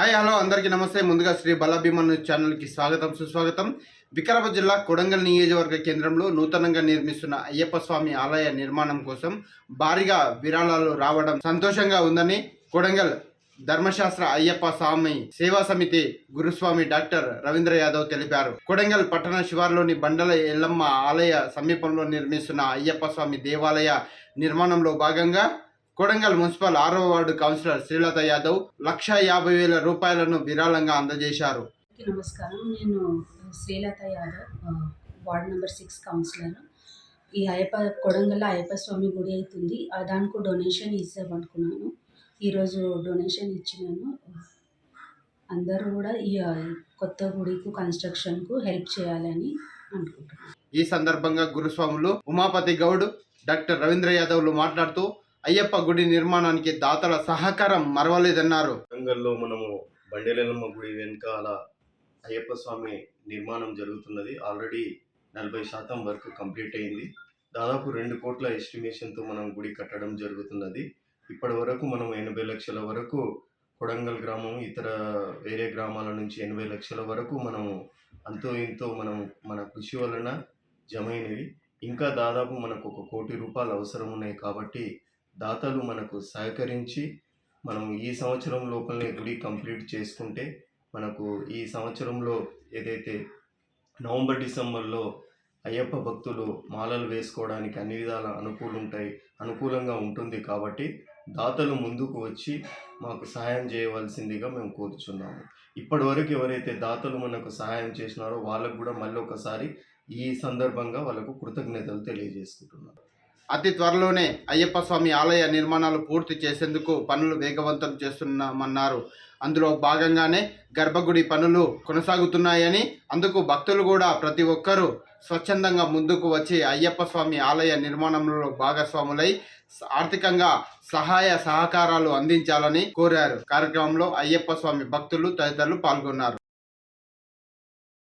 Hi hello అందరికీ నమస్తే. ముందుగా శ్రీ బలాభీమన్ ఛానల్కి స్వాగతం సుస్వాగతం. వికారాబాద్ జిల్లా కొడంగల్ నియోజకవర్గ కేంద్రంలో నూతనంగా నిర్మిస్తున్న అయ్యప్ప స్వామి ఆలయ నిర్మాణం కోసం భారీగా విరాళాలు రావడం సంతోషంగా ఉందని కొడంగల్ ధర్మశాస్త్ర అయ్యప్ప స్వామి సేవా సమితి గురుస్వామి డాక్టర్ రవీంద్ర యాదవ్ తెలిపారు. కొడంగల్ పట్టణ శివార్లోని బండల ఎల్లమ్మ ఆలయ సమీపంలో నిర్మిస్తున్న అయ్యప్ప స్వామి దేవాలయ నిర్మాణంలో భాగంగా కొడంగల్ మున్సిపల్ ఆరవ వార్డు కౌన్సిలర్ శ్రీలత యాదవ్ లక్ష యాభై వేల రూపాయలను విరాళంగా అందజేశారు. నమస్కారం. నేను Sreelatha Yadav ward number six councillor. ఈ అయ్యప్ప కొడంగల్ అయ్యప్ప స్వామి గుడి అవుతుంది. దానికి డొనేషన్ ఇద్దామనుకున్నాను ఈరోజు డొనేషన్ ఇచ్చినాను. అందరూ కూడా ఈ కొత్త గుడికి కన్స్ట్రక్షన్కు హెల్ప్ చేయాలని అనుకుంటున్నాను. ఈ సందర్భంగా గురుస్వాములు ఉమాపతి గౌడ్ డాక్టర్ రవీంద్ర యాదవ్లు మాట్లాడుతూ అయ్యప్ప గుడి నిర్మాణానికి దాతల సహకారం మరవలేదన్నారు. వరంగల్లో మనము బండేలమ్మ గుడి వెనకాల అయ్యప్ప స్వామి నిర్మాణం జరుగుతున్నది. ఆల్రెడీ నలభై శాతం వర్క్ కంప్లీట్ అయింది. దాదాపు రెండు కోట్ల ఎస్టిమేషన్తో మనం గుడి కట్టడం జరుగుతున్నది. ఇప్పటి వరకు మనం ఎనభై లక్షల వరకు కొడంగల్ గ్రామం ఇతర వేరే గ్రామాల నుంచి ఎనభై లక్షల వరకు మనము అంతో ఇంతో మనం మన కృషి వలన జమైనవి ఇంకా దాదాపు మనకు ఒక కోటి రూపాయలు అవసరం ఉన్నాయి కాబట్టి దాతలు మనకు సహకరించి మనం ఈ సంవత్సరం లోపలనే గుడి కంప్లీట్ చేసుకుంటే మనకు ఈ సంవత్సరంలో ఏదైతే నవంబర్ డిసెంబర్లో అయ్యప్ప భక్తులు మాలలు వేసుకోవడానికి అన్ని విధాల అనుకూలు ఉంటాయి అనుకూలంగా ఉంటుంది కాబట్టి దాతలు ముందుకు వచ్చి మాకు సహాయం చేయవలసిందిగా మేము కోరుచున్నాము. ఇప్పటివరకు ఎవరైతే దాతలు మనకు సహాయం చేసినారో వాళ్ళకు కూడా మళ్ళీ ఒకసారి ఈ సందర్భంగా వాళ్ళకు కృతజ్ఞతలు తెలియజేసుకుంటున్నాను అతి త్వరలోనే అయ్యప్ప స్వామి ఆలయ నిర్మాణాలు పూర్తి చేసేందుకు పనులు వేగవంతం చేస్తున్నామన్నారు. అందులో భాగంగానే గర్భగుడి పనులు కొనసాగుతున్నాయని అందుకు భక్తులు కూడా ప్రతి ఒక్కరూ స్వచ్ఛందంగా ముందుకు వచ్చి అయ్యప్ప స్వామి ఆలయ నిర్మాణంలో భాగస్వాములై ఆర్థికంగా సహాయ సహకారాలు అందించాలని కోరారు. కార్యక్రమంలో అయ్యప్ప స్వామి భక్తులు తదితరులు పాల్గొన్నారు.